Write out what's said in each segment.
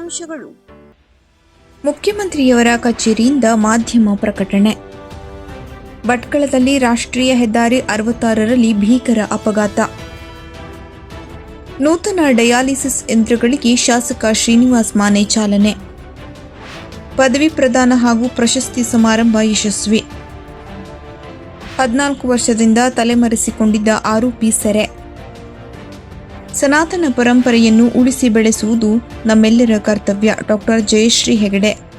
ಮುಖ್ಯಾಂಶಗಳು ಮುಖ್ಯಮಂತ್ರಿಯವರ ಕಚೇರಿಯಿಂದ ಮಾಧ್ಯಮ ಪ್ರಕಟಣೆ. ಭಟ್ಕಳದಲ್ಲಿ ರಾಷ್ಟ್ರೀಯ ಹೆದ್ದಾರಿ ಅರವತ್ತಾರರಲ್ಲಿ ಭೀಕರ ಅಪಘಾತ. ನೂತನ ಡಯಾಲಿಸಿಸ್ ಯಂತ್ರಗಳಿಗೆ ಶಾಸಕ ಶ್ರೀನಿವಾಸ್ ಮಾನೆ ಚಾಲನೆ. ಪದವಿ ಪ್ರದಾನ ಹಾಗೂ ಪ್ರಶಸ್ತಿ ಸಮಾರಂಭ ಯಶಸ್ವಿ. ಹದಿನಾಲ್ಕು ವರ್ಷದಿಂದ ತಲೆಮರೆಸಿಕೊಂಡಿದ್ದ ಆರೋಪಿ ಸೆರೆ. ಸನಾತನ ಪರಂಪರೆಯನ್ನು ಉಳಿಸಿ ಬೆಳೆಸುವುದು ನಮ್ಮೆಲ್ಲರ ಕರ್ತವ್ಯ. ಡಾಕ್ಟರ್ ಜಯಶ್ರೀ ಹೆಗಡೆ.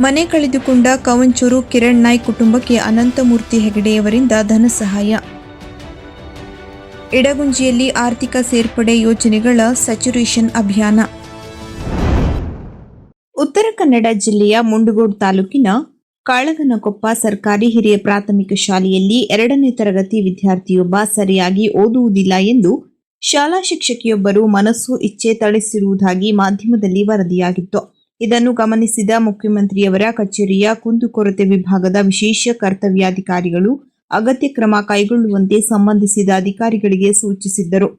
ಮನೆ ಕಳೆದುಕೊಂಡ ಕವಂಚೂರು ಕಿರಣ್ ನಾಯ್ಕ್ ಕುಟುಂಬಕ್ಕೆ ಅನಂತಮೂರ್ತಿ ಹೆಗಡೆಯವರಿಂದ ಧನ ಸಹಾಯ. ಇಡಗುಂಜಿಯಲ್ಲಿ ಆರ್ಥಿಕ ಸೇರ್ಪಡೆ ಯೋಜನೆಗಳ ಸ್ಯಾಚುರೇಷನ್ ಅಭಿಯಾನ. ಉತ್ತರ ಕನ್ನಡ ಜಿಲ್ಲೆಯ ಮುಂಡಗೋಡ್ ತಾಲೂಕಿನ ಕಾಳಗನಕೊಪ್ಪ ಸರ್ಕಾರಿ ಹಿರಿಯ ಪ್ರಾಥಮಿಕ ಶಾಲೆಯಲ್ಲಿ ಎರಡನೇ ತರಗತಿ ವಿದ್ಯಾರ್ಥಿಯೊಬ್ಬ ಸರಿಯಾಗಿ ಓದುವುದಿಲ್ಲ ಎಂದು ಶಾಲಾ ಶಿಕ್ಷಕಿಯೊಬ್ಬರು ಮನಸ್ಸು ಇಚ್ಛೆ ತಳಿಸಿರುವುದಾಗಿ ಮಾಧ್ಯಮದಲ್ಲಿ ವರದಿಯಾಗಿತ್ತು. ಇದನ್ನು ಗಮನಿಸಿದ ಮುಖ್ಯಮಂತ್ರಿಯವರ ಕಚೇರಿಯ ಕುಂದುಕೊರತೆ ವಿಭಾಗದ ವಿಶೇಷ ಕರ್ತವ್ಯಾಧಿಕಾರಿಗಳು ಅಗತ್ಯ ಕ್ರಮ ಕೈಗೊಳ್ಳುವಂತೆ ಸಂಬಂಧಿಸಿದ ಅಧಿಕಾರಿಗಳಿಗೆ ಸೂಚಿಸಿದ್ದರು.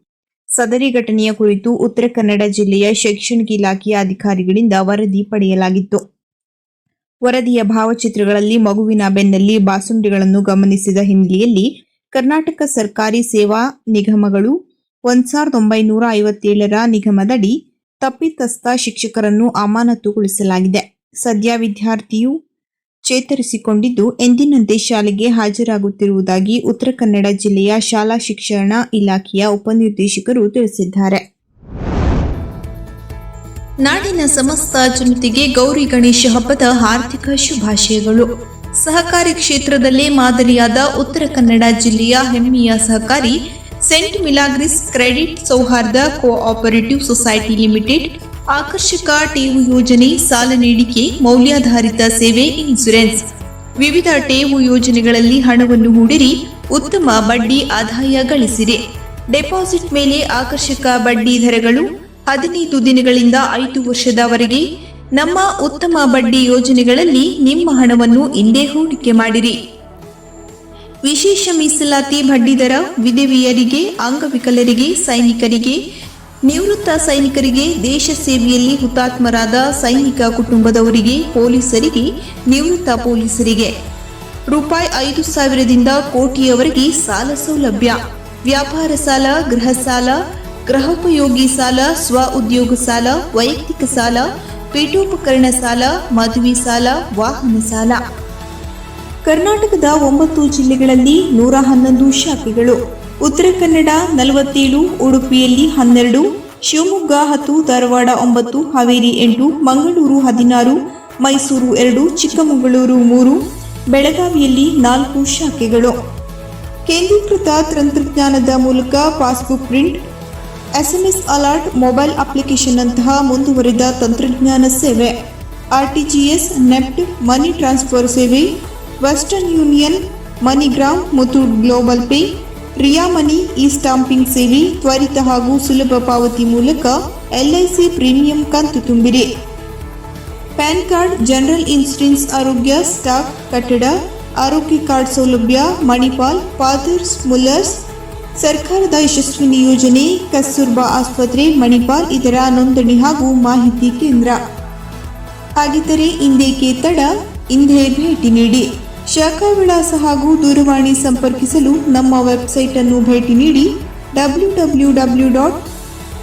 ಸದರಿ ಘಟನೆಯ ಕುರಿತು ಉತ್ತರ ಕನ್ನಡ ಜಿಲ್ಲೆಯ ಶೈಕ್ಷಣಿಕ ಇಲಾಖೆಯ ಅಧಿಕಾರಿಗಳಿಂದ ವರದಿ ಪಡೆಯಲಾಗಿತ್ತು. ವರದಿಯ ಭಾವಚಿತ್ರಗಳಲ್ಲಿ ಮಗುವಿನ ಬೆನ್ನಲ್ಲಿ ಬಾಸುಂಡಿಗಳನ್ನು ಗಮನಿಸಿದ ಹಿನ್ನೆಲೆಯಲ್ಲಿ ಕರ್ನಾಟಕ ಸರ್ಕಾರಿ ಸೇವಾ ನಿಗಮಗಳು ಒಂದ್ ಸಾವಿರದ ಒಂಬೈನೂರ ಐವತ್ತೇಳರ ನಿಗಮದಡಿ ತಪ್ಪಿತಸ್ಥ ಶಿಕ್ಷಕರನ್ನು ಅಮಾನತುಗೊಳಿಸಲಾಗಿದೆ. ಸದ್ಯ ವಿದ್ಯಾರ್ಥಿಯು ಚೇತರಿಸಿಕೊಂಡಿದ್ದು, ಎಂದಿನಂತೆ ಶಾಲೆಗೆ ಹಾಜರಾಗುತ್ತಿರುವುದಾಗಿ ಉತ್ತರ ಕನ್ನಡ ಜಿಲ್ಲೆಯ ಶಾಲಾ ಶಿಕ್ಷಣ ಇಲಾಖೆಯ ಉಪನಿರ್ದೇಶಕರು ತಿಳಿಸಿದ್ದಾರೆ. ನಾಡಿನ ಸಮಸ್ತ ಜನತೆಗೆ ಗೌರಿ ಗಣೇಶ ಹಬ್ಬದ ಹಾರ್ದಿಕ ಶುಭಾಶಯಗಳು. ಸಹಕಾರಿ ಕ್ಷೇತ್ರದಲ್ಲೇ ಮಾದರಿಯಾದ ಉತ್ತರ ಕನ್ನಡ ಜಿಲ್ಲೆಯ ಹೆಮ್ಮೆಯ ಸಹಕಾರಿ saint Milagres credit Souharda cooperative society limited ಆಕರ್ಷಕ ಟೇವು ಯೋಜನೆ ಸಾಲ ನೀಡಿಕೆ ಮೌಲ್ಯಾಧಾರಿತ ಸೇವೆ ಇನ್ಸುರೆನ್ಸ್. ವಿವಿಧ ಟೇವು ಯೋಜನೆಗಳಲ್ಲಿ ಹಣವನ್ನು ಹೂಡಿರಿ, ಉತ್ತಮ ಬಡ್ಡಿ ಆದಾಯ ಗಳಿಸಿರಿ. ಡೆಪಾಸಿಟ್ ಮೇಲೆ ಆಕರ್ಷಕ ಬಡ್ಡಿ ದರಗಳು ಹದಿನೈದು ದಿನಗಳಿಂದ ಐದು ವರ್ಷದವರೆಗೆ ನಮ್ಮ ಉತ್ತಮ ಬಡ್ಡಿ ಯೋಜನೆಗಳಲ್ಲಿ ನಿಮ್ಮ ಹಣವನ್ನು ಇಂದೇ ಹೂಡಿಕೆ ಮಾಡಿರಿ. ವಿಶೇಷ ಮೀಸಲಾತಿ ಬಡ್ಡಿದರ ವಿಧವೆಯರಿಗೆ, ಅಂಗವಿಕಲರಿಗೆ, ಸೈನಿಕರಿಗೆ, ನಿವೃತ್ತ ಸೈನಿಕರಿಗೆ, ದೇಶ ಸೇವೆಯಲ್ಲಿ ಹುತಾತ್ಮರಾದ ಸೈನಿಕ ಕುಟುಂಬದವರಿಗೆ, ಪೊಲೀಸರಿಗೆ, ನಿವೃತ್ತ ಪೊಲೀಸರಿಗೆ ರೂಪಾಯಿ ಐದು ಸಾವಿರದಿಂದ ಕೋಟಿಯವರೆಗೆ ಸಾಲ ಸೌಲಭ್ಯ. ವ್ಯಾಪಾರ ಸಾಲ, ಗೃಹ ಸಾಲ ಗೃಹೋಪಯೋಗಿ ಸಾಲ, ಸ್ವ ಉದ್ಯೋಗ ಸಾಲ, ವೈಯಕ್ತಿಕ ಸಾಲ, ಪೀಠೋಪಕರಣ ಸಾಲ, ಮದುವೆ ಸಾಲ, ವಾಹನ ಸಾಲ. ಕರ್ನಾಟಕದ ಒಂಬತ್ತು ಜಿಲ್ಲೆಗಳಲ್ಲಿ ನೂರ ಹನ್ನೊಂದು ಶಾಖೆಗಳು. ಉತ್ತರ ಕನ್ನಡ ನಲವತ್ತೇಳು, ಉಡುಪಿಯಲ್ಲಿ ಹನ್ನೆರಡು, ಶಿವಮೊಗ್ಗ ಹತ್ತು, ಧಾರವಾಡ ಒಂಬತ್ತು, ಹಾವೇರಿ ಎಂಟು, ಮಂಗಳೂರು ಹದಿನಾರು, ಮೈಸೂರು ಎರಡು, ಚಿಕ್ಕಮಗಳೂರು ಮೂರು, ಬೆಳಗಾವಿಯಲ್ಲಿ ನಾಲ್ಕು ಶಾಖೆಗಳು. ಕೇಂದ್ರೀಕೃತ ತಂತ್ರಜ್ಞಾನದ ಮೂಲಕ passbook print SMS alert mobile ಅಪ್ಲಿಕೇಶನ್ನಂತಹ ಮುಂದುವರಿದ ತಂತ್ರಜ್ಞಾನ ಸೇವೆ. ಆರ್ಟಿಜಿಎಸ್, ನೆಫ್ಟ್, ಮನಿ ಟ್ರಾನ್ಸ್ಫರ್ ಸೇವೆ, ವೆಸ್ಟರ್ನ್ ಯೂನಿಯನ್ ಮನಿಗ್ರಾಮ್ ಮತ್ತು global pay, Ria money e stamping ಸೇವೆ, ತ್ವರಿತ ಹಾಗೂ ಸುಲಭ ಪಾವತಿ ಮೂಲಕ ಎಲ್ಐಸಿ ಪ್ರೀಮಿಯಂ ಕಂತು ತುಂಬಿರಿ ಪ್ಯಾನ್ ಕಾರ್ಡ್, ಜನರಲ್ ಇನ್ಶೂರೆನ್ಸ್ ಆರೋಗ್ಯ, ಸ್ಟಾಕ್ ಕಟ್ಟಡ, ಆರೋಗ್ಯ ಕಾರ್ಡ್ ಸೌಲಭ್ಯ, ಮಣಿಪಾಲ್ ಫಾದರ್ಸ್ ಮುಲ್ಲರ್ಸ್ ಸರ್ಕಾರದ ಯಶಸ್ವಿನಿ ಯೋಜನೆ ಕಸ್ತೂರ್ಬಾ ಆಸ್ಪತ್ರೆ, ಮಣಿಪಾಲ್ ಇದರ ನೋಂದಣಿ ಹಾಗೂ ಮಾಹಿತಿ ಕೇಂದ್ರ. ಹಾಗಿದ್ದರೆ ಇಂದೇಕೆ ತಡ? ಇಂದೇ ಭೇಟಿ ನೀಡಿ. ಶಾಖಾ ವಿಳಾಸ ಹಾಗೂ ದೂರವಾಣಿ ಸಂಪರ್ಕಿಸಲು ನಮ್ಮ ವೆಬ್ಸೈಟ್ ಅನ್ನು ಭೇಟಿ ನೀಡಿ W W W dot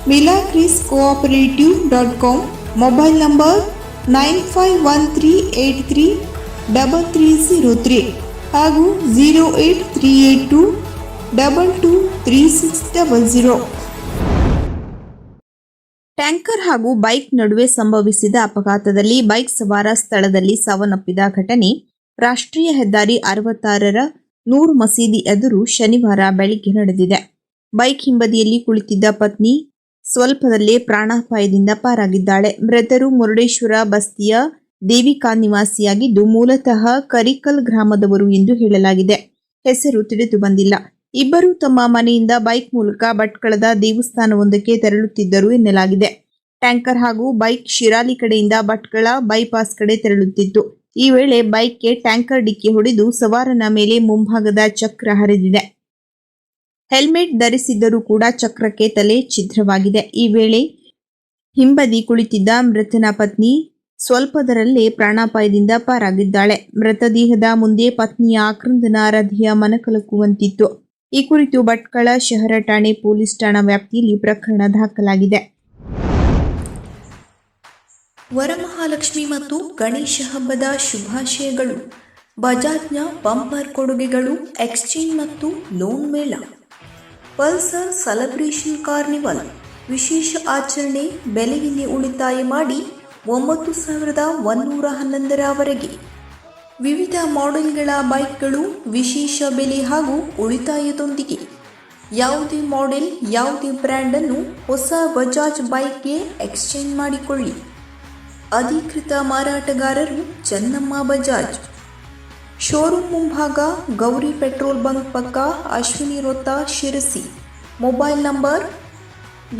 Milagres cooperative dot com, mobile number nine five one three eight three double three zero three ಹಾಗೂ zero eight three eight two double two three six double zero tanker ಹಾಗೂ bike ನಡುವೆ ಸಂಭವಿಸಿದ ಅಪಘಾತದಲ್ಲಿ bike ಸವಾರ ಸ್ಥಳದಲ್ಲಿ ಸಾವನ್ನಪ್ಪಿದ ಘಟನೆ. ರಾಷ್ಟ್ರೀಯ ಹೆದ್ದಾರಿ ಅರವತ್ತಾರರ ನೂರ್ ಮಸೀದಿ ಎದುರು ಶನಿವಾರ ಬೆಳಿಗ್ಗೆ ನಡೆದಿದೆ. ಬೈಕ್ ಹಿಂಬದಿಯಲ್ಲಿ ಕುಳಿತಿದ್ದ ಪತ್ನಿ ಸ್ವಲ್ಪದಲ್ಲೇ ಪ್ರಾಣಾಪಾಯದಿಂದ ಪಾರಾಗಿದ್ದಾಳೆ. ಮೃತರು ಮುರುಡೇಶ್ವರ ಬಸ್ತಿಯ ದೇವಿಕಾ ನಿವಾಸಿಯಾಗಿದ್ದು, ಮೂಲತಃ ಕರಿಕಲ್ ಗ್ರಾಮದವರು ಎಂದು ಹೇಳಲಾಗಿದೆ. ಹೆಸರು ತಿಳಿದು ಬಂದಿಲ್ಲ. ಇಬ್ಬರು ತಮ್ಮ ಮನೆಯಿಂದ ಬೈಕ್ ಮೂಲಕ ಭಟ್ಕಳದ ದೇವಸ್ಥಾನವೊಂದಕ್ಕೆ ತೆರಳುತ್ತಿದ್ದರು ಎನ್ನಲಾಗಿದೆ. ಟ್ಯಾಂಕರ್ ಹಾಗೂ ಬೈಕ್ ಶಿರಾಲಿ ಕಡೆಯಿಂದ ಭಟ್ಕಳ ಬೈಪಾಸ್ ಕಡೆ ತೆರಳುತ್ತಿತ್ತು. ಈ ವೇಳೆ ಬೈಕ್ಗೆ ಟ್ಯಾಂಕರ್ ಡಿಕ್ಕಿ ಹೊಡೆದು ಸವಾರನ ಮೇಲೆ ಮುಂಭಾಗದ ಚಕ್ರ ಹರಿದಿದೆ. ಹೆಲ್ಮೆಟ್ ಧರಿಸಿದ್ದರೂ ಕೂಡ ಚಕ್ರಕ್ಕೆ ತಲೆ ಛಿದ್ರವಾಗಿದೆ. ಈ ವೇಳೆ ಹಿಂಬದಿ ಕುಳಿತಿದ್ದ ಮೃತನ ಪತ್ನಿ ಸ್ವಲ್ಪದರಲ್ಲೇ ಪ್ರಾಣಾಪಾಯದಿಂದ ಪಾರಾಗಿದ್ದಾಳೆ. ಮೃತದೇಹದ ಮುಂದೆ ಪತ್ನಿಯ ಆಕ್ರಂದನ ಆರಾಧಿಯ ಮನಕಲಕುವಂತಿತ್ತು. ಈ ಕುರಿತು ಭಟ್ಕಳ ಶಹರ ಠಾಣೆ ಪೊಲೀಸ್ ಠಾಣಾ ವ್ಯಾಪ್ತಿಯಲ್ಲಿ ಪ್ರಕರಣ ದಾಖಲಾಗಿದೆ. ವರಮಹಾಲಕ್ಷ್ಮಿ ಮತ್ತು ಗಣೇಶ ಹಬ್ಬದ ಶುಭಾಶಯಗಳು, ಬಜಾಜ್ನ ಬಂಪರ್ ಕೊಡುಗೆಗಳು, ಎಕ್ಸ್ಚೇಂಜ್ ಮತ್ತು ಲೋನ್ ಮೇಳ, ಪಲ್ಸರ್ ಸೆಲೆಬ್ರೇಷನ್ ಕಾರ್ನಿವಲ್, ವಿಶೇಷ ಆಚರಣೆ ಬೆಲೆಯಲ್ಲಿ ಉಳಿತಾಯ ಮಾಡಿ ಒಂಬತ್ತು ಸಾವಿರದ ಒಂದೂರ ಹನ್ನೊಂದರವರೆಗೆ ವಿವಿಧ ಮಾಡೆಲ್ಗಳ ಬೈಕ್ಗಳು ವಿಶೇಷ ಬೆಲೆ ಹಾಗೂ ಉಳಿತಾಯದೊಂದಿಗೆ ಯಾವುದೇ ಮಾಡೆಲ್, ಯಾವುದೇ ಬ್ರ್ಯಾಂಡನ್ನು ಹೊಸ ಬಜಾಜ್ ಬೈಕ್ಗೆ ಎಕ್ಸ್ಚೇಂಜ್ ಮಾಡಿಕೊಳ್ಳಿ. ಅಧಿಕೃತ ಮಾರಾಟಗಾರರು ಚನ್ನಮ್ಮ ಬಜಾಜ್. ಶೋರೂಮ್ ಮುಂಭಾಗ ಗೌರಿ ಪೆಟ್ರೋಲ್ ಬಂಕ್ ಪಕ್ಕ ಅಶ್ವಿನಿ ವೃತ್ತ Sirsi. Mobile number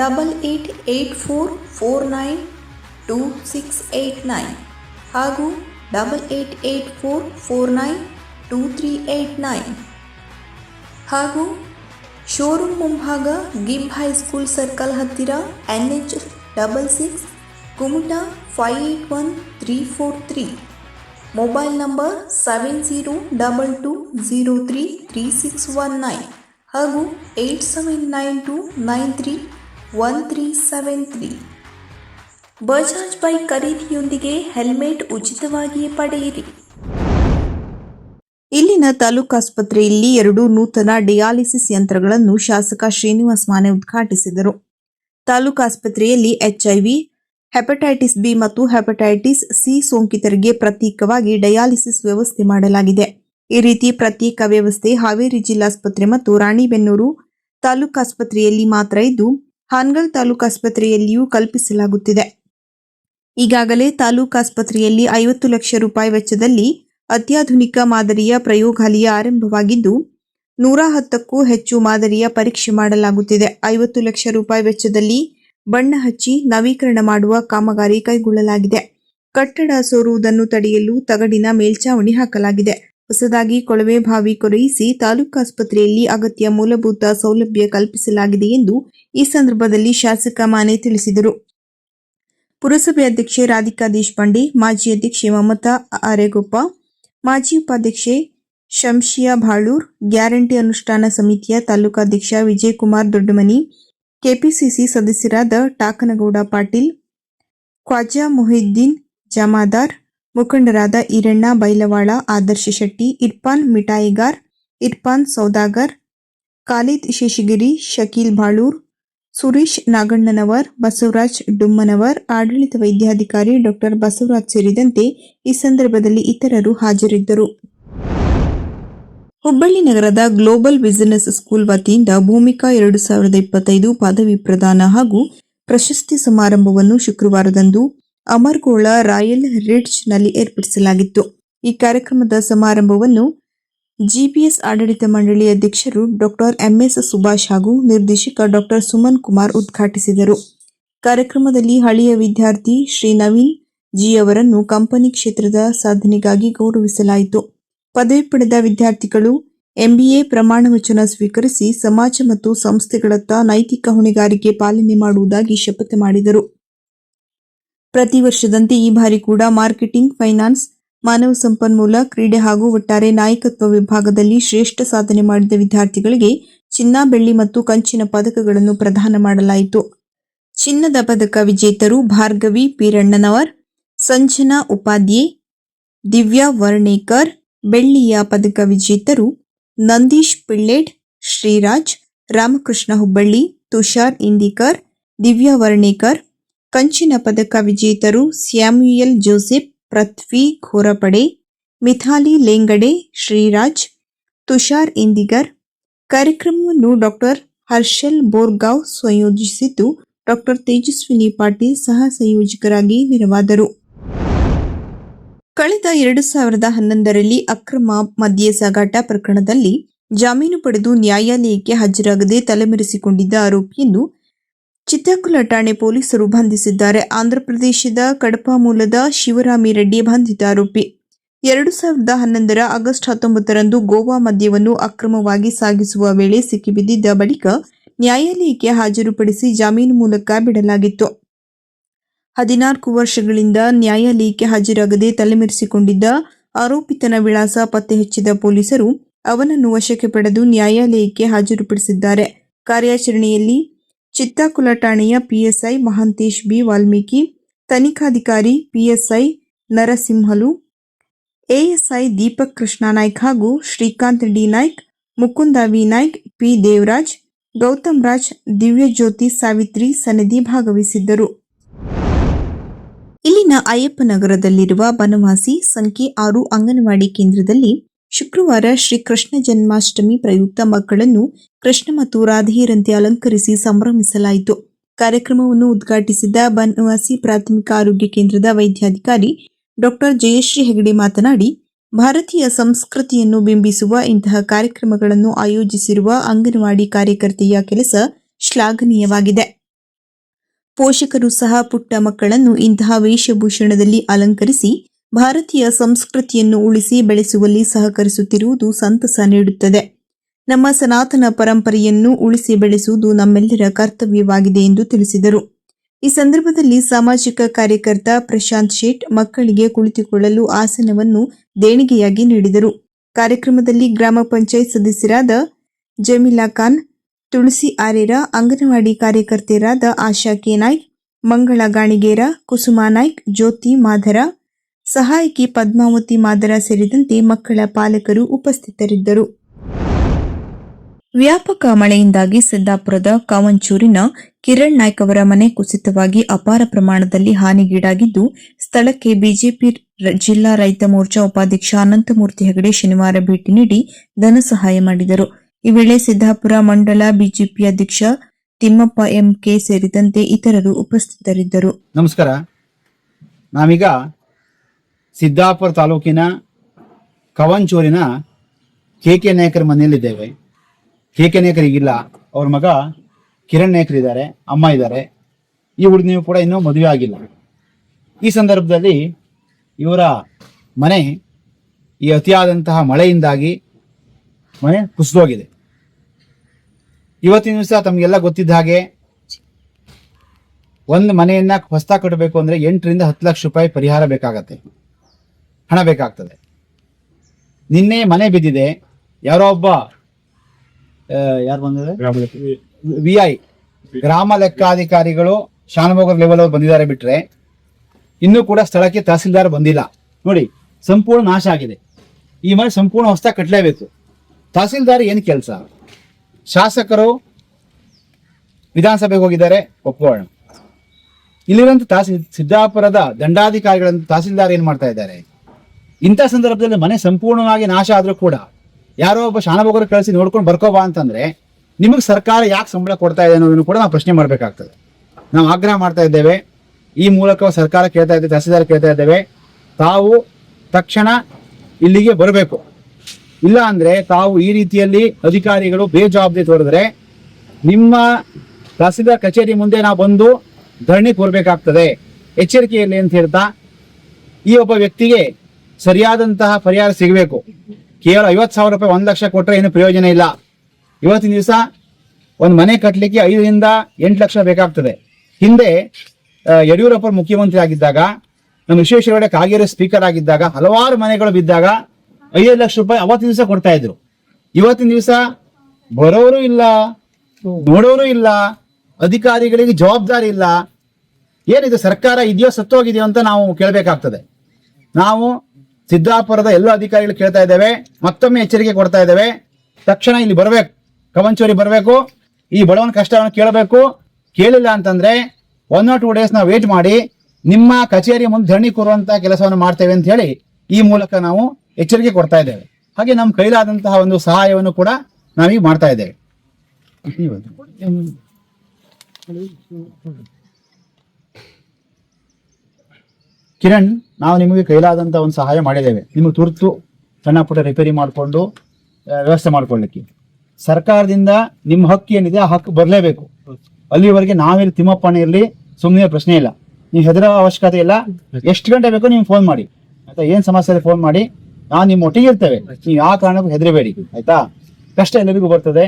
double eight eight four four nine two six eight nine ಹಾಗೂ double eight eight four four nine two three eight nine ಹಾಗೂ ಶೋರೂಮ್ ಮುಂಭಾಗ ಗಿಮ್ ಹೈಸ್ಕೂಲ್ ಸರ್ಕಲ್ ಹತ್ತಿರ N H double six Kumta five eight one three four three mobile number seven zero double two zero three three six one nine ಹಾಗೂ eight seven nine two nine three one three seven three Bajaj bike ಖರೀದಿಯೊಂದಿಗೆ helmet ಉಚಿತವಾಗಿ ಪಡೆಯಿರಿ. ಇಲ್ಲಿನ ತಾಲೂಕು ಆಸ್ಪತ್ರೆಯಲ್ಲಿ ಎರಡು ನೂತನ dialysis ಯಂತ್ರಗಳನ್ನು ಶಾಸಕ ಶ್ರೀನಿವಾಸ್ ಮಾನೆ ಉದ್ಘಾಟಿಸಿದರು. ತಾಲೂಕು ಆಸ್ಪತ್ರೆಯಲ್ಲಿ ಎಚ್ಐವಿ ಹೆಪಟೈಟಿಸ್ ಬಿ ಮತ್ತು ಹೆಪಟೈಟಿಸ್ ಸಿ ಸೋಂಕಿತರಿಗೆ ಪ್ರತ್ಯೇಕವಾಗಿ ಡಯಾಲಿಸಿಸ್ ವ್ಯವಸ್ಥೆ ಮಾಡಲಾಗಿದೆ. ಈ ರೀತಿ ಪ್ರತ್ಯೇಕ ವ್ಯವಸ್ಥೆ ಹಾವೇರಿ ಜಿಲ್ಲಾಸ್ಪತ್ರೆ ಮತ್ತು ರಾಣಿಬೆನ್ನೂರು ತಾಲೂಕು ಆಸ್ಪತ್ರೆಯಲ್ಲಿ ಮಾತ್ರ ಇದ್ದು, ಹಾನ್ಗಲ್ ತಾಲೂಕು ಆಸ್ಪತ್ರೆಯಲ್ಲಿಯೂ ಕಲ್ಪಿಸಲಾಗುತ್ತಿದೆ. ಈಗಾಗಲೇ ತಾಲೂಕು ಆಸ್ಪತ್ರೆಯಲ್ಲಿ ಐವತ್ತು ಲಕ್ಷ ರೂಪಾಯಿ ವೆಚ್ಚದಲ್ಲಿ ಅತ್ಯಾಧುನಿಕ ಮಾದರಿಯ ಪ್ರಯೋಗಾಲಯ ಆರಂಭವಾಗಿದ್ದು, ನೂರ ಹತ್ತಕ್ಕೂ ಹೆಚ್ಚು ಮಾದರಿಯ ಪರೀಕ್ಷೆ ಮಾಡಲಾಗುತ್ತಿದೆ. ಐವತ್ತು ಲಕ್ಷ ರೂಪಾಯಿ ವೆಚ್ಚದಲ್ಲಿ ಬಣ್ಣ ಹಚ್ಚಿ ನವೀಕರಣ ಮಾಡುವ ಕಾಮಗಾರಿ ಕೈಗೊಳ್ಳಲಾಗಿದೆ. ಕಟ್ಟಡ ಸೋರುವುದನ್ನು ತಡೆಯಲು ತಗಡಿನ ಮೇಲ್ಚಾವಣಿ ಹಾಕಲಾಗಿದೆ. ಹೊಸದಾಗಿ ಕೊಳವೆ ಬಾವಿ ಕೊರೆಯಿಸಿ ತಾಲೂಕು ಆಸ್ಪತ್ರೆಯಲ್ಲಿ ಅಗತ್ಯ ಮೂಲಭೂತ ಸೌಲಭ್ಯ ಕಲ್ಪಿಸಲಾಗಿದೆ ಎಂದು ಈ ಸಂದರ್ಭದಲ್ಲಿ ಶಾಸಕ ಮಾನೆ ತಿಳಿಸಿದರು. ಪುರಸಭೆ ಅಧ್ಯಕ್ಷೆ ರಾಧಿಕಾ ದೇಶಪಾಂಡೆ, ಮಾಜಿ ಅಧ್ಯಕ್ಷೆ ಮಮತಾ ಆರೆಗೊಪ್ಪ ಮಾಜಿ ಉಪಾಧ್ಯಕ್ಷೆ ಶಂಶಿಯಾ ಬಾಳೂರ್ ಗ್ಯಾರಂಟಿ ಅನುಷ್ಠಾನ ಸಮಿತಿಯ ತಾಲೂಕಾಧ್ಯಕ್ಷ ವಿಜಯಕುಮಾರ್ ದೊಡ್ಡಮನಿ, ಕೆಪಿಸಿಸಿ ಸದಸ್ಯರಾದ ಟಾಕನಗೌಡ ಪಾಟೀಲ್, ಖ್ವಾಜಾ ಮೊಹಿದ್ದೀನ್ ಜಮಾದಾರ್, ಮುಖಂಡರಾದ ಈರಣ್ಣ ಬೈಲವಾಳ, ಆದರ್ಶ ಶೆಟ್ಟಿ, ಇರ್ಫಾನ್ ಮಿಠಾಯಿಗಾರ್, ಇರ್ಫಾನ್ ಸೌದಾಗರ್, ಖಾಲಿದ್ ಶೇಷಗಿರಿ, ಶಕೀಲ್ ಬಾಳೂರ್ ಸುರೇಶ್ ನಾಗಣ್ಣನವರ್, ಬಸವರಾಜ್ ಡುಮ್ಮನವರ್, ಆಡಳಿತ ವೈದ್ಯಾಧಿಕಾರಿ ಡಾಕ್ಟರ್ ಬಸವರಾಜ್ ಸೇರಿದಂತೆ ಈ ಸಂದರ್ಭದಲ್ಲಿ ಇತರರು ಹಾಜರಿದ್ದರು. ಹುಬ್ಬಳ್ಳಿ ನಗರದ ಗ್ಲೋಬಲ್ ಬಿಸಿನೆಸ್ ಸ್ಕೂಲ್ ವತಿಯಿಂದ ಭೂಮಿಕಾ ಎರಡು ಸಾವಿರದ ಇಪ್ಪತ್ತೈದು ಪದವಿ ಪ್ರದಾನ ಹಾಗೂ ಪ್ರಶಸ್ತಿ ಸಮಾರಂಭವನ್ನು ಶುಕ್ರವಾರದಂದು ಅಮರ್ಗೋಳ ರಾಯಲ್ ರಿಡ್ಜ್ನಲ್ಲಿ ಏರ್ಪಡಿಸಲಾಗಿತ್ತು. ಈ ಕಾರ್ಯಕ್ರಮದ ಸಮಾರಂಭವನ್ನು ಜಿಪಿಎಸ್ ಆಡಳಿತ ಮಂಡಳಿ ಅಧ್ಯಕ್ಷರು ಡಾಕ್ಟರ್ ಎಂಎಸ್ ಸುಭಾಷ್ ಹಾಗೂ ನಿರ್ದೇಶಕ ಡಾಕ್ಟರ್ ಸುಮನ್ ಕುಮಾರ್ ಉದ್ಘಾಟಿಸಿದರು. ಕಾರ್ಯಕ್ರಮದಲ್ಲಿ ಹಳೆಯ ವಿದ್ಯಾರ್ಥಿ ಶ್ರೀ ನವೀನ್ ಜಿ ಅವರನ್ನು ಕಂಪನಿ ಕ್ಷೇತ್ರದ ಸಾಧನೆಗಾಗಿ ಗೌರವಿಸಲಾಯಿತು. ಪದವಿ ಪಡೆದ ವಿದ್ಯಾರ್ಥಿಗಳು ಎಂಬಿಎ ಪ್ರಮಾಣ ವಚನ ಸ್ವೀಕರಿಸಿ ಸಮಾಜ ಮತ್ತು ಸಂಸ್ಥೆಗಳತ್ತ ನೈತಿಕ ಹೊಣೆಗಾರಿಕೆ ಪಾಲನೆ ಮಾಡುವುದಾಗಿ ಶಪಥ ಮಾಡಿದರು. ಪ್ರತಿ ವರ್ಷದಂತೆ ಈ ಬಾರಿ ಕೂಡ ಮಾರ್ಕೆಟಿಂಗ್, ಫೈನಾನ್ಸ್ ಮಾನವ ಸಂಪನ್ಮೂಲ, ಕ್ರೀಡೆ ಹಾಗೂ ಒಟ್ಟಾರೆ ನಾಯಕತ್ವ ವಿಭಾಗದಲ್ಲಿ ಶ್ರೇಷ್ಠ ಸಾಧನೆ ಮಾಡಿದ ವಿದ್ಯಾರ್ಥಿಗಳಿಗೆ ಚಿನ್ನ, ಬೆಳ್ಳಿ ಮತ್ತು ಕಂಚಿನ ಪದಕಗಳನ್ನು ಪ್ರದಾನ ಮಾಡಲಾಯಿತು. ಚಿನ್ನದ ಪದಕ ವಿಜೇತರು ಭಾರ್ಗವಿ ಪೀರಣ್ಣನವರ್, ಸಂಜನಾ ಉಪಾಧ್ಯೆ, ದಿವ್ಯಾ ವರ್ಣೇಕರ್, ಬೆಳ್ಳಿಯ ಪದಕ ವಿಜೇತರು ನಂದೀಶ್ ಪಿಳ್ಳೇಟ್ ಶ್ರೀರಾಜ್, ರಾಮಕೃಷ್ಣ ಹುಬ್ಬಳ್ಳಿ, ತುಷಾರ್ ಇಂದಿಕರ್, ದಿವ್ಯಾ ವರ್ಣೇಕರ್, ಕಂಚಿನ ಪದಕ ವಿಜೇತರು ಸ್ಯಾಮ್ಯುಯಲ್ ಜೋಸೆಫ್ ಪೃಥ್ವಿ ಘೋರಪಡೆ ಮಿಥಾಲಿ ಲೇಂಗಡೆ, ಶ್ರೀರಾಜ್, ತುಷಾರ್ ಇಂದಿಗರ್. ಕಾರ್ಯಕ್ರಮವನ್ನು ಡಾಕ್ಟರ್ ಹರ್ಷಲ್ ಬೋರ್ಗಾವ್ ಸಂಯೋಜಿಸಿದ್ದು ಡಾಕ್ಟರ್ ತೇಜಸ್ವಿನಿ ಪಾಟೀಲ್ ಸಹ ಸಂಯೋಜಕರಾಗಿ ನೆರವಾದರು. ಕಳೆದ ಎರಡು ಸಾವಿರದ ಹನ್ನೊಂದರಲ್ಲಿ ಅಕ್ರಮ ಮದ್ಯ ಸಾಗಾಟ ಪ್ರಕರಣದಲ್ಲಿ ಜಾಮೀನು ಪಡೆದು ನ್ಯಾಯಾಲಯಕ್ಕೆ ಹಾಜರಾಗದೆ ತಲೆಮರೆಸಿಕೊಂಡಿದ್ದ ಆರೋಪಿಯನ್ನು ಚಿತ್ತಾಕುಲ ಠಾಣೆ ಪೊಲೀಸರು ಬಂಧಿಸಿದ್ದಾರೆ. ಆಂಧ್ರಪ್ರದೇಶದ ಕಡಪ ಮೂಲದ ಶಿವರಾಮಿ ರೆಡ್ಡಿ ಬಂಧಿತ ಆರೋಪಿ. ಎರಡು ಸಾವಿರದ ಹನ್ನೊಂದರ ಆಗಸ್ಟ್ ಹತ್ತೊಂಬತ್ತರಂದು ಗೋವಾ ಮದ್ಯವನ್ನು ಅಕ್ರಮವಾಗಿ ಸಾಗಿಸುವ ವೇಳೆ ಸಿಕ್ಕಿಬಿದ್ದಿದ್ದ ಬಳಿಕ ನ್ಯಾಯಾಲಯಕ್ಕೆ ಹಾಜರುಪಡಿಸಿ ಜಾಮೀನು ಮೂಲಕ ಬಿಡಲಾಗಿತ್ತು. ಹದಿನಾಲ್ಕು ವರ್ಷಗಳಿಂದ ನ್ಯಾಯಾಲಯಕ್ಕೆ ಹಾಜರಾಗದೆ ತಲೆಮರೆಸಿಕೊಂಡಿದ್ದ ಆರೋಪಿತನ ವಿಳಾಸ ಪತ್ತೆ ಹಚ್ಚಿದ ಪೊಲೀಸರು ಅವನನ್ನು ವಶಕ್ಕೆ ಪಡೆದು ನ್ಯಾಯಾಲಯಕ್ಕೆ ಹಾಜರುಪಡಿಸಿದ್ದಾರೆ. ಕಾರ್ಯಾಚರಣೆಯಲ್ಲಿ ಚಿತ್ತಾಕುಲ ಠಾಣೆಯ ಪಿಎಸ್ಐ ಮಹಾಂತೇಶ್ ಬಿ ವಾಲ್ಮೀಕಿ, ತನಿಖಾಧಿಕಾರಿ ಪಿಎಸ್ಐ ನರಸಿಂಹಲು, ಎಎಸ್ಐ ದೀಪಕ್ ಕೃಷ್ಣ ನಾಯ್ಕ್ ಹಾಗೂ Shrikant D Naik, Mukunda V Naik, P Devaraj, Gautam Raj, Divyajyoti Savitri Sannidhi ಭಾಗವಹಿಸಿದ್ದರು. ಇಲ್ಲಿನ ಅಯ್ಯಪ್ಪ ನಗರದಲ್ಲಿರುವ ಬನವಾಸಿ ಸಂಖ್ಯೆ ಆರು ಅಂಗನವಾಡಿ ಕೇಂದ್ರದಲ್ಲಿ ಶುಕ್ರವಾರ ಶ್ರೀ ಕೃಷ್ಣ ಜನ್ಮಾಷ್ಟಮಿ ಪ್ರಯುಕ್ತ ಮಕ್ಕಳನ್ನು ಕೃಷ್ಣ ಮತ್ತು ರಾಧೆಯರಂತೆ ಅಲಂಕರಿಸಿ ಸಂಭ್ರಮಿಸಲಾಯಿತು. ಕಾರ್ಯಕ್ರಮವನ್ನು ಉದ್ಘಾಟಿಸಿದ ಬನವಾಸಿ ಪ್ರಾಥಮಿಕ ಆರೋಗ್ಯ ಕೇಂದ್ರದ ವೈದ್ಯಾಧಿಕಾರಿ ಡಾಕ್ಟರ್ ಜಯಶ್ರೀ ಹೆಗಡೆ ಮಾತನಾಡಿ, ಭಾರತೀಯ ಸಂಸ್ಕೃತಿಯನ್ನು ಬಿಂಬಿಸುವ ಇಂತಹ ಕಾರ್ಯಕ್ರಮಗಳನ್ನು ಆಯೋಜಿಸಿರುವ ಅಂಗನವಾಡಿ ಕಾರ್ಯಕರ್ತೆಯ ಕೆಲಸ ಶ್ಲಾಘನೀಯವಾಗಿದೆ. ಪೋಷಕರು ಸಹ ಪುಟ್ಟ ಮಕ್ಕಳನ್ನು ಇಂತಹ ವೇಷಭೂಷಣದಲ್ಲಿ ಅಲಂಕರಿಸಿ ಭಾರತೀಯ ಸಂಸ್ಕೃತಿಯನ್ನು ಉಳಿಸಿ ಬೆಳೆಸುವಲ್ಲಿ ಸಹಕರಿಸುತ್ತಿರುವುದು ಸಂತಸ ನೀಡುತ್ತದೆ. ನಮ್ಮ ಸನಾತನ ಪರಂಪರೆಯನ್ನು ಉಳಿಸಿ ಬೆಳೆಸುವುದು ನಮ್ಮೆಲ್ಲರ ಕರ್ತವ್ಯವಾಗಿದೆ ಎಂದು ತಿಳಿಸಿದರು. ಈ ಸಂದರ್ಭದಲ್ಲಿ ಸಾಮಾಜಿಕ ಕಾರ್ಯಕರ್ತ ಪ್ರಶಾಂತ್ ಶೇಟ್ ಮಕ್ಕಳಿಗೆ ಕುಳಿತುಕೊಳ್ಳಲು ಆಸನವನ್ನು ದೇಣಿಗೆಯಾಗಿ ನೀಡಿದರು. ಕಾರ್ಯಕ್ರಮದಲ್ಲಿ ಗ್ರಾಮ ಪಂಚಾಯತ್ ಸದಸ್ಯರಾದ ಜಮೀಲಾ ಖಾನ್, ತುಳಸಿ ಆರೇರ, ಅಂಗನವಾಡಿ ಕಾರ್ಯಕರ್ತೆಯರಾದ ಆಶಾ ಕೆ ನಾಯ್ಕ್, ಮಂಗಳ ಗಾಣಿಗೇರ, ಕುಸುಮಾ ನಾಯ್ಕ್, ಜ್ಯೋತಿ ಮಾಧರ ಸಹಾಯಕಿ ಪದ್ಮಾವತಿ ಮಾದರ ಸೇರಿದಂತೆ ಮಕ್ಕಳ ಪಾಲಕರು ಉಪಸ್ಥಿತರಿದ್ದರು. ವ್ಯಾಪಕ ಮಳೆಯಿಂದಾಗಿ ಸಿದ್ದಾಪುರದ ಕಾವಂಚೂರಿನ ಕಿರಣ್ ನಾಯ್ಕ್ ಅವರ ಮನೆ ಕುಸಿತವಾಗಿ ಅಪಾರ ಪ್ರಮಾಣದಲ್ಲಿ ಹಾನಿಗೀಡಾಗಿದ್ದು, ಸ್ಥಳಕ್ಕೆ ಬಿಜೆಪಿ ಜಿಲ್ಲಾ ರೈತ ಮೋರ್ಚಾ ಉಪಾಧ್ಯಕ್ಷ ಅನಂತಮೂರ್ತಿ ಹೆಗಡೆ ಶನಿವಾರ ಭೇಟಿ ನೀಡಿ ಧನ ಸಹಾಯ ಮಾಡಿದರು. ಈ ವೇಳೆ ಸಿದ್ದಾಪುರ ಮಂಡಲ ಬಿಜೆಪಿ ಅಧ್ಯಕ್ಷ ತಿಮ್ಮಪ್ಪ ಎಂಕೆ ಸೇರಿದಂತೆ ಇತರರು ಉಪಸ್ಥಿತರಿದ್ದರು. ನಮಸ್ಕಾರ. ನಾವೀಗ ಸಿದ್ದಾಪುರ ತಾಲೂಕಿನ ಕವಂಚೂರಿನ ಕೆ ಕೆ ನಾಯಕರ ಮನೆಯಲ್ಲಿದ್ದೇವೆ. ಕೆ ಕೆ ನಾಯಕರ್ ಈಗಿಲ್ಲ. ಅವ್ರ ಮಗ ಕಿರಣ್ ನಾಯಕರ್ ಇದ್ದಾರೆ, ಅಮ್ಮ ಇದ್ದಾರೆ. ಈ ಹುಡುಗಿಯು ಕೂಡ ಇನ್ನೂ ಮದುವೆ ಆಗಿಲ್ಲ. ಈ ಸಂದರ್ಭದಲ್ಲಿ ಇವರ ಮನೆ ಈ ಅತಿಯಾದಂತಹ ಮಳೆಯಿಂದಾಗಿ ಮನೆ ಕುಸಿದೋಗಿದೆ. ಇವತ್ತಿನ ದಿವಸ ತಮಗೆಲ್ಲ ಗೊತ್ತಿದ್ದ ಹಾಗೆ ಒಂದು ಮನೆಯನ್ನ ಹೊಸ್ತಾ ಕಟ್ಟಬೇಕು ಅಂದ್ರೆ ಎಂಟರಿಂದ ಹತ್ತು ಲಕ್ಷ ರೂಪಾಯಿ ಪರಿಹಾರ ಬೇಕಾಗತ್ತೆ. ಹಣ ಬೇಕಾಗ್ತದೆ. ನಿನ್ನೆ ಮನೆ ಬಿದ್ದಿದೆ. ಯಾರೋ ಒಬ್ಬ ಯಾರು ಬಂದಿದೆ ವಿ ಐ, ಗ್ರಾಮ ಲೆಕ್ಕಾಧಿಕಾರಿಗಳು ಶಾನಭೋಗ ಲೆವೆಲ್ ಅವ್ರು ಬಂದಿದ್ದಾರೆ ಬಿಟ್ರೆ, ಇನ್ನೂ ಕೂಡ ಸ್ಥಳಕ್ಕೆ ತಹಸೀಲ್ದಾರ್ ಬಂದಿಲ್ಲ. ನೋಡಿ, ಸಂಪೂರ್ಣ ನಾಶ ಆಗಿದೆ. ಈ ಮನೆ ಸಂಪೂರ್ಣ ಹೊಸ ಕಟ್ಟಲೇಬೇಕು. ತಹಸೀಲ್ದಾರ್ ಏನು ಕೆಲಸ? ಶಾಸಕರು ವಿಧಾನಸಭೆಗೆ ಹೋಗಿದ್ದಾರೆ, ಒಪ್ಕೊಳ್ಳೋಣ. ಇಲ್ಲಿರುವಂತ ತಹಸೀಲ್ ಸಿದ್ದಾಪುರದ ದಂಡಾಧಿಕಾರಿಗಳಂತ ತಹಸೀಲ್ದಾರ್ ಏನ್ ಮಾಡ್ತಾ ಇದ್ದಾರೆ? ಇಂಥ ಸಂದರ್ಭದಲ್ಲಿ ಮನೆ ಸಂಪೂರ್ಣವಾಗಿ ನಾಶ ಆದರೂ ಕೂಡ ಯಾರೋ ಒಬ್ಬ ಶಾನಭೋಗರು ಕಳಿಸಿ ನೋಡ್ಕೊಂಡು ಬರ್ಕೋಬಾ ಅಂತಂದ್ರೆ ನಿಮಗೆ ಸರ್ಕಾರ ಯಾಕೆ ಸಂಬಳ ಕೊಡ್ತಾ ಇದೆ ಅನ್ನೋದನ್ನು ಕೂಡ ನಾವು ಪ್ರಶ್ನೆ ಮಾಡಬೇಕಾಗ್ತದೆ. ನಾವು ಆಗ್ರಹ ಮಾಡ್ತಾ ಇದ್ದೇವೆ. ಈ ಮೂಲಕ ಸರ್ಕಾರ ಕೇಳ್ತಾ ಇದ್ದೇವೆ ತಹಸೀಲ್ದಾರ್ ಕೇಳ್ತಾ ಇದ್ದೇವೆ. ತಾವು ತಕ್ಷಣ ಇಲ್ಲಿಗೆ ಬರಬೇಕು. ಇಲ್ಲ ಅಂದ್ರೆ ತಾವು ಈ ರೀತಿಯಲ್ಲಿ ಅಧಿಕಾರಿಗಳು ಬೇಜವಾಬ್ದಾರಿ ತೋರಿದ್ರೆ ನಿಮ್ಮ ತಹಸೀಲ್ದಾರ್ ಕಚೇರಿ ಮುಂದೆ ನಾವು ಬಂದು ಧರಣಿ ಕೊರಬೇಕಾಗ್ತದೆ ಎಚ್ಚರಿಕೆಯಲ್ಲಿ ಅಂತ ಹೇಳ್ತಾ ಈ ಒಬ್ಬ ವ್ಯಕ್ತಿಗೆ ಸರಿಯಾದಂತಹ ಪರಿಹಾರ ಸಿಗಬೇಕು. ಕೇವಲ ಐವತ್ತು ಸಾವಿರ ರೂಪಾಯಿ ಒಂದು ಲಕ್ಷ ಕೊಟ್ಟರೆ ಏನು ಪ್ರಯೋಜನ ಇಲ್ಲ. ಇವತ್ತಿನ ದಿವಸ ಒಂದು ಮನೆ ಕಟ್ಟಲಿಕ್ಕೆ ಐದರಿಂದ ಎಂಟು ಲಕ್ಷ ಬೇಕಾಗ್ತದೆ. ಹಿಂದೆ ಯಡಿಯೂರಪ್ಪ ಮುಖ್ಯಮಂತ್ರಿ ಆಗಿದ್ದಾಗ, ನಮ್ಮ ವಿಶ್ವೇಶ್ವರಗಡೆ ಕಾಗೇರಿ ಸ್ಪೀಕರ್ ಆಗಿದ್ದಾಗ, ಹಲವಾರು ಮನೆಗಳು ಬಿದ್ದಾಗ ಐದು ಲಕ್ಷ ರೂಪಾಯಿ ಅವತ್ತಿನ ದಿವಸ ಕೊಡ್ತಾ ಇದ್ರು. ಇವತ್ತಿನ ದಿವಸ ಬರೋರು ಇಲ್ಲ, ನೋಡೋರು ಇಲ್ಲ, ಅಧಿಕಾರಿಗಳಿಗೆ ಜವಾಬ್ದಾರಿ ಇಲ್ಲ. ಏನಿದೆ ಸರ್ಕಾರ ಇದೆಯೋ ಸತ್ತೋಗಿದೆಯೋ ಅಂತ ನಾವು ಕೇಳಬೇಕಾಗ್ತದೆ. ನಾವು ಸಿದ್ದಾಪುರದ ಎಲ್ಲ ಅಧಿಕಾರಿಗಳು ಕೇಳ್ತಾ ಇದ್ದೇವೆ. ಮತ್ತೊಮ್ಮೆ ಎಚ್ಚರಿಕೆ ಕೊಡ್ತಾ ಇದ್ದೇವೆ. ತಕ್ಷಣ ಇಲ್ಲಿ ಬರಬೇಕು. ಕವಂಚೂರಿ ಬರಬೇಕು. ಈ ಬಡವನ ಕಷ್ಟವನ್ನು ಕೇಳಬೇಕು. ಕೇಳಿಲ್ಲ ಅಂತಂದ್ರೆ ಒನ್ ಆರ್ ಟೂ ಡೇಸ್ ನಾವು ವೇಟ್ ಮಾಡಿ ನಿಮ್ಮ ಕಚೇರಿ ಮುಂದೆ ಧರಣಿ ಕೂರುವಂತಹ ಕೆಲಸವನ್ನು ಮಾಡ್ತೇವೆ ಅಂತ ಹೇಳಿ ಈ ಮೂಲಕ ನಾವು ಎಚ್ಚರಿಕೆ ಕೊಡ್ತಾ ಇದ್ದೇವೆ. ಹಾಗೆ ನಮ್ಮ ಕೈಲಾದಂತಹ ಒಂದು ಸಹಾಯವನ್ನು ಕೂಡ ನಾವೀಗ ಮಾಡ್ತಾ ಇದ್ದೇವೆ. ಕಿರಣ್ ನಾವು ನಿಮಗೆ ಕೈಲಾದಂತ ಒಂದು ಸಹಾಯ ಮಾಡಿದ್ದೇವೆ. ನಿಮಗೆ ತುರ್ತು ಸಣ್ಣ ಪುಟ್ಟ ರಿಪೇರಿ ಮಾಡಿಕೊಂಡು ವ್ಯವಸ್ಥೆ ಮಾಡ್ಕೊಳ್ಳಿಕ್ಕೆ. ಸರ್ಕಾರದಿಂದ ನಿಮ್ಮ ಹಕ್ಕು ಏನಿದೆ ಆ ಹಕ್ಕು ಬರಲೇಬೇಕು. ಅಲ್ಲಿವರೆಗೆ ನಾವಿಲ್ಲಿ ತಿಮ್ಮಪ್ಪನ ಇರಲಿ ಸುಮ್ಮನೆ ಪ್ರಶ್ನೆ ಇಲ್ಲ. ನೀವು ಹೆದರೋ ಅವಶ್ಯಕತೆ ಇಲ್ಲ. ಎಷ್ಟು ಗಂಟೆ ಬೇಕೋ ನೀವು ಫೋನ್ ಮಾಡಿ. ಆಯ್ತಾ? ಏನು ಸಮಸ್ಯೆ ಫೋನ್ ಮಾಡಿ. ನಾವು ನಿಮ್ಮ ಒಟ್ಟಿಗೆ ಇರ್ತೇವೆ. ನೀವು ಯಾವ ಕಾರಣಕ್ಕೂ ಹೆದರಬೇಡಿ. ಆಯ್ತಾ? ಕಷ್ಟ ಎಲ್ಲರಿಗೂ ಬರ್ತದೆ.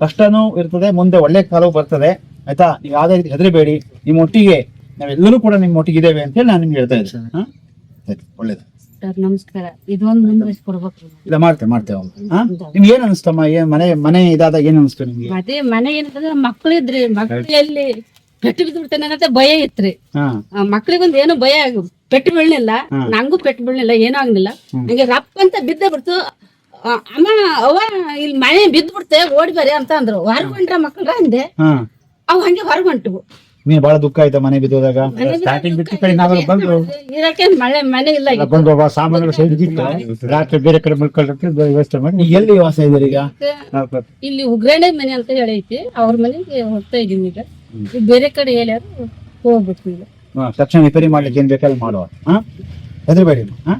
ಕಷ್ಟನೂ ಇರ್ತದೆ. ಮುಂದೆ ಒಳ್ಳೆ ಕಾಲವೂ ಬರ್ತದೆ. ಆಯ್ತಾ? ನೀವು ಯಾವುದೇ ರೀತಿ ಹೆದರಬೇಡಿ. ನಿಮ್ಮ ಒಟ್ಟಿಗೆ ನಾವೆಲ್ಲರೂ ಕೂಡ ನಿಮ್ಮ ಒಟ್ಟಿಗಿದ್ದೇವೆ ಅಂತ ಅಂತೇಳಿ ನಾನು ನಿಮ್ಗೆ ಹೇಳ್ತಾ ಇದ್ದೇನೆ. ಸರಿ ಒಳ್ಳೇದು. ಸರ್ ನಮಸ್ಕಾರ. ಇದೊಂದು ಮುಂದುವರಿಸ್ಕೊಡ್ಬೇಕು. ಇಲ್ಲ ಮಾಡ್ತೇವೆ ಮಾಡ್ತೇವೆ ನಿಮ್ಗೆ ಏನ್ ಅನಿಸ್ತಮ್ಮ? ಏನ್ ಮನೆ ಮನೆ ಇದಾದಾಗ ಏನ್ ಅನಿಸ್ತು ನಿಮ್ಗೆ? ಮತ್ತೆ ಮನೆ ಏನಂತಂದ್ರೆ ಮಕ್ಳು ಇದ್ರಿ ಮಕ್ಳು ಎಲ್ಲಿ ಪೆಟ್ಟು ಬಿದ್ದು ಬಿಡ್ತೇನೆ ಅನ್ನೋದೇ ಭಯ ಇತ್ರಿ. ಮಕ್ಳಿಗೊಂದು ಏನು ಭಯ ಪೆಟ್ಟು ಬೀಳ್ಲಿಲ್ಲ ನಂಗೂ ಪೆಟ್ಟು ಬೀಳ್ಲಿಲ್ಲ ಏನೂ ಆಗ್ಲಿಲ್ಲ. ಹಂಗೆ ರಪ್ಪ ಅಂತ ಬಿದ್ದ ಬಿಡ್ತು. ಅಮ್ಮ ಅವ ಇಲ್ಲಿ ಮನೆ ಬಿದ್ದು ಬಿಡ್ತೆ ಓಡಿ ಬರ್ರಿ ಅಂತ ಅಂದ್ರು. ಹೊರಗೊಂಡ್ರ ಮಕ್ಳ ಅಂದೆ. ಅವ್ ಹಂಗೆ ಹೊರಗೊಂಟು ನಿಮ್ಗೆ ಬಹಳ ದುಃಖ ಆಯ್ತಾ ಮನೆ ಬಿದ್ದೋದಾಗ? ಸ್ಟಾರ್ಟಿಂಗ್ ಬಿಟ್ಟು ಕಡೆ ನಾವೆಲ್ಲ ಬಂದು ಇರಕ್ಕೆ ಮಳೆ ಮನೆ ಇಲ್ಲ ಈಗ. ಬಂದು ಒಬ್ಬ ಸಾಮಾನುಗಳು ಸೈಡ್ ರಾತ್ರಿ ಬೇರೆ ಕಡೆ ಮಲ್ಕೊಳ್ಳೋಕೆ ವ್ಯವಸ್ಥೆ ಮಾಡಿ ನೀವು ಎಲ್ಲಿ ವಾಸ ಇದ್ದೀರಿ ಈಗ? ಇಲ್ಲಿ ಉಗ್ರಣೆ ಮನೆ ಅಂತ ಹೇಳೈತಿ. ಅವ್ರ ಮನೆಗೆ ಹೋಗ್ತಾ ಇದೀನಿ ಈಗ. ಬೇರೆ ಕಡೆ ಎಲ್ಲಾರು ಹೋಗ್ಬೇಕು ಈಗ. ಹಾ, ತಕ್ಷಣ ರಿಪೇರಿ ಮಾಡ್ಲಿಕ್ಕೆ ಏನ್ ಬೇಕಲ್ಲ ಮಾಡುವ. ಹಾ? ಹೆದರ್ಬೇಡಿ. ಹಾ?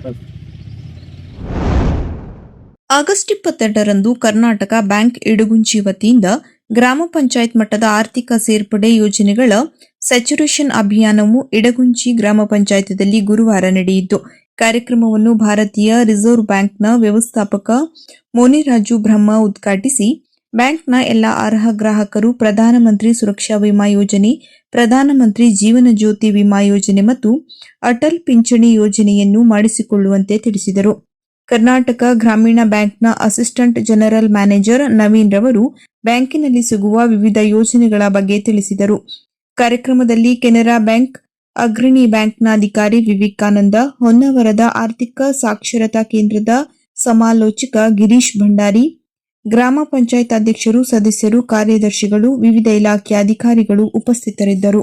ಆಗಸ್ಟ್ ಇಪ್ಪತ್ತೆರಡರಂದು ಕರ್ನಾಟಕ ಬ್ಯಾಂಕ್ ಇಡಗುಂಚಿ ವತಿಯಿಂದ ಗ್ರಾಮ ಪಂಚಾಯತ್ ಮಟ್ಟದ ಆರ್ಥಿಕ ಸೇರ್ಪಡೆ ಯೋಜನೆಗಳ ಸ್ಯಾಚುರೇಷನ್ ಅಭಿಯಾನವು ಇಡಗುಂಚಿ ಗ್ರಾಮ ಪಂಚಾಯತದಲ್ಲಿ ಗುರುವಾರ ನಡೆಯಿತು. ಕಾರ್ಯಕ್ರಮವನ್ನು ಭಾರತೀಯ ರಿಸರ್ವ್ ಬ್ಯಾಂಕ್ನ ವ್ಯವಸ್ಥಾಪಕ ಮೋನಿರಾಜು ಬ್ರಹ್ಮ ಉದ್ಘಾಟಿಸಿ, ಬ್ಯಾಂಕ್ನ ಎಲ್ಲ ಅರ್ಹ ಗ್ರಾಹಕರು ಪ್ರಧಾನಮಂತ್ರಿ ಸುರಕ್ಷಾ ವಿಮಾ ಯೋಜನೆ ಪ್ರಧಾನಮಂತ್ರಿ ಜೀವನ ಜ್ಯೋತಿ ವಿಮಾ ಯೋಜನೆ ಮತ್ತು ಅಟಲ್ ಪಿಂಚಣಿ ಯೋಜನೆಯನ್ನು ಮಾಡಿಸಿಕೊಳ್ಳುವಂತೆ ತಿಳಿಸಿದರು. ಕರ್ನಾಟಕ ಗ್ರಾಮೀಣ ಬ್ಯಾಂಕ್ನ ಅಸಿಸ್ಟೆಂಟ್ ಜನರಲ್ ಮ್ಯಾನೇಜರ್ ನವೀನ್ ರವರು ಬ್ಯಾಂಕಿನಲ್ಲಿ ಸಿಗುವ ವಿವಿಧ ಯೋಜನೆಗಳ ಬಗ್ಗೆ ತಿಳಿಸಿದರು. ಕಾರ್ಯಕ್ರಮದಲ್ಲಿ ಕೆನರಾ ಬ್ಯಾಂಕ್, ಅಗ್ರಣಿ ಬ್ಯಾಂಕ್ನ ಅಧಿಕಾರಿ ವಿವೇಕಾನಂದ, ಹೊನ್ನವರದ ಆರ್ಥಿಕ ಸಾಕ್ಷರತಾ ಕೇಂದ್ರದ ಸಮಾಲೋಚಕ ಗಿರೀಶ್ ಭಂಡಾರಿ, ಗ್ರಾಮ ಪಂಚಾಯತ್ ಅಧ್ಯಕ್ಷರು, ಸದಸ್ಯರು, ಕಾರ್ಯದರ್ಶಿಗಳು, ವಿವಿಧ ಇಲಾಖೆಯ ಅಧಿಕಾರಿಗಳು ಉಪಸ್ಥಿತರಿದ್ದರು.